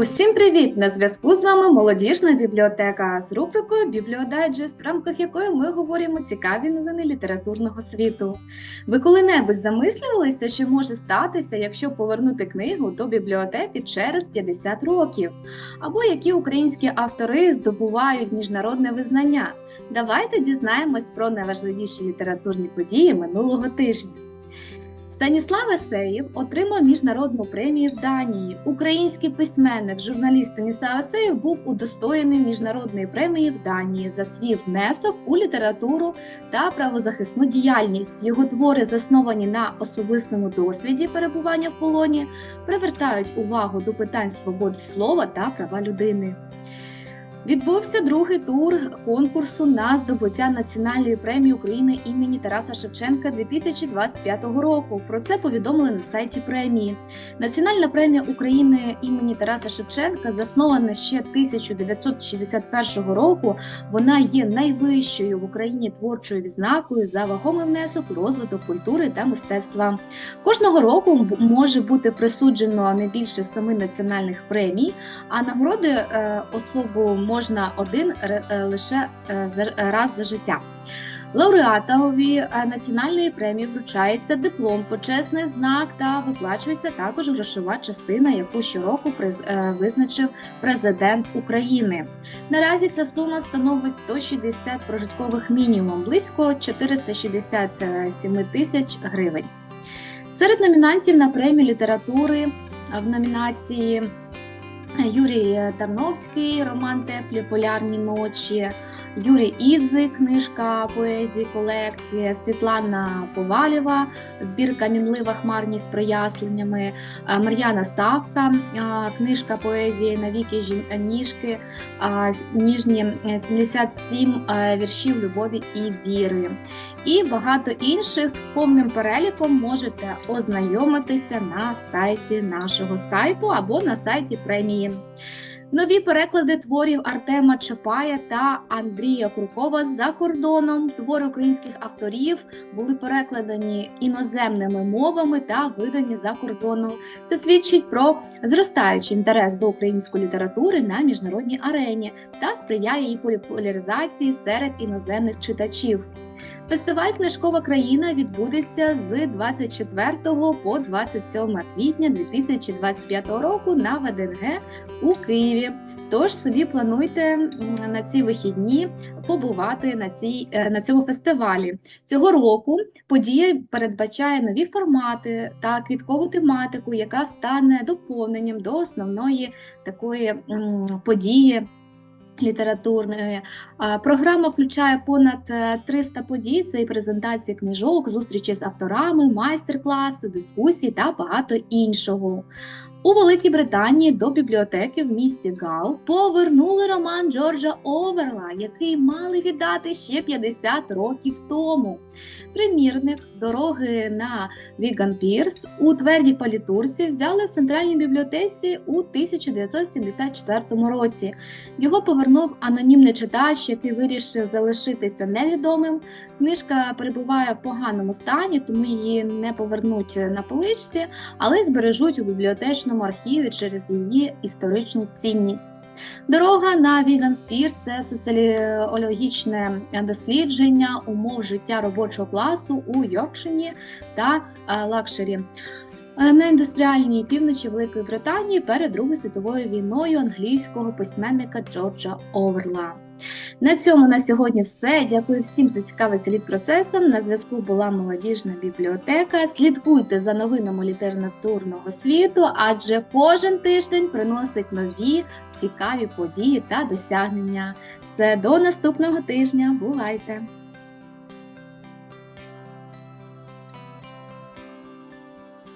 Усім привіт! На зв'язку з вами молодіжна бібліотека з рубрикою Бібліодайджест, в рамках якої ми говоримо цікаві новини літературного світу. Ви коли-небудь замислювалися, що може статися, якщо повернути книгу до бібліотеки через 50 років? Або які українські автори здобувають міжнародне визнання? Давайте дізнаємось про найважливіші літературні події минулого тижня. Станіслав Есеєв отримав міжнародну премію в Данії. Український письменник, журналіст Станіслав Есеєв був удостоєний міжнародної премії в Данії за свій внесок у літературу та правозахисну діяльність. Його твори, засновані на особистому досвіді перебування в полоні, привертають увагу до питань свободи слова та права людини. Відбувся другий тур конкурсу на здобуття національної премії України імені Тараса Шевченка 2025 року. Про це повідомили на сайті премії. Національна премія України імені Тараса Шевченка заснована ще 1961 року. Вона є найвищою в Україні творчою відзнакою за вагомий внесок розвиток культури та мистецтва. Кожного року може бути присуджено не більше семи національних премій, а нагороди е, особу можна один е, лише е, раз за життя. Лауреатові е, національної премії вручається диплом, почесний знак та виплачується також грошова частина, яку щороку е, визначив президент України. Наразі ця сума становить 160 прожиткових мінімум, близько 467 тисяч гривень. Серед номінантів на премію літератури е, в номінації Юрій Тарновський, роман Теплі полярні ночі, Юрій Ідзи, книжка поезії, колекція, Світлана Повалєва, збірка Мінлива хмарність з проясненнями, е, Мар'яна Савка, е, книжка поезії Навіки жін- ніжки, е, ніжні е, 77 е, віршів любові і віри. І багато інших з повним переліком можете ознайомитися на сайті нашого сайту або на сайті премії. Нові переклади творів Артема Чапая та Андрія Куркова за кордоном. Твори українських авторів були перекладені іноземними мовами та видані за кордоном. Це свідчить про зростаючий інтерес до української літератури на міжнародній арені та сприяє її популяризації серед іноземних читачів. Фестиваль Книжкова країна відбудеться з 24 по 27 квітня 2025 року на ВДНГ у Києві. Тож собі плануйте на ці вихідні побувати на, цій, е, на цьому фестивалі. Цього року подія передбачає нові формати та квіткову тематику, яка стане доповненням до основної такої події літературної. Програма включає понад е, 300 подій. Це і презентації книжок, зустрічі з авторами, майстер-класи, дискусії та багато іншого. У Великій Британії до бібліотеки в місті Гал повернули роман Джорджа Оверла, який мали віддати ще 50 років тому. Примірник дороги на Віган Пірс у твердій палітурці взяли в центральній бібліотеці у 1974 році. Його повернув анонімний читач, який вирішив залишитися невідомим. Книжка перебуває в поганому стані, тому її не повернуть на поличці, але збережуть у бібліотечному архіві через її історичну цінність. Дорога на Віган Спір це соціологічне дослідження умов життя робочого класу у Йоркшині та е, Лакшері. Е, На індустріальній півночі Великої Британії перед Другою світовою війною англійського письменника Джорджа Оверла. На цьому на сьогодні все. Дякую всім, хто цікавиться літпроцесом. На зв'язку була молодіжна бібліотека. Слідкуйте за новинами літературного світу, адже кожен тиждень приносить нові цікаві події та досягнення. Все до наступного тижня. Бувайте!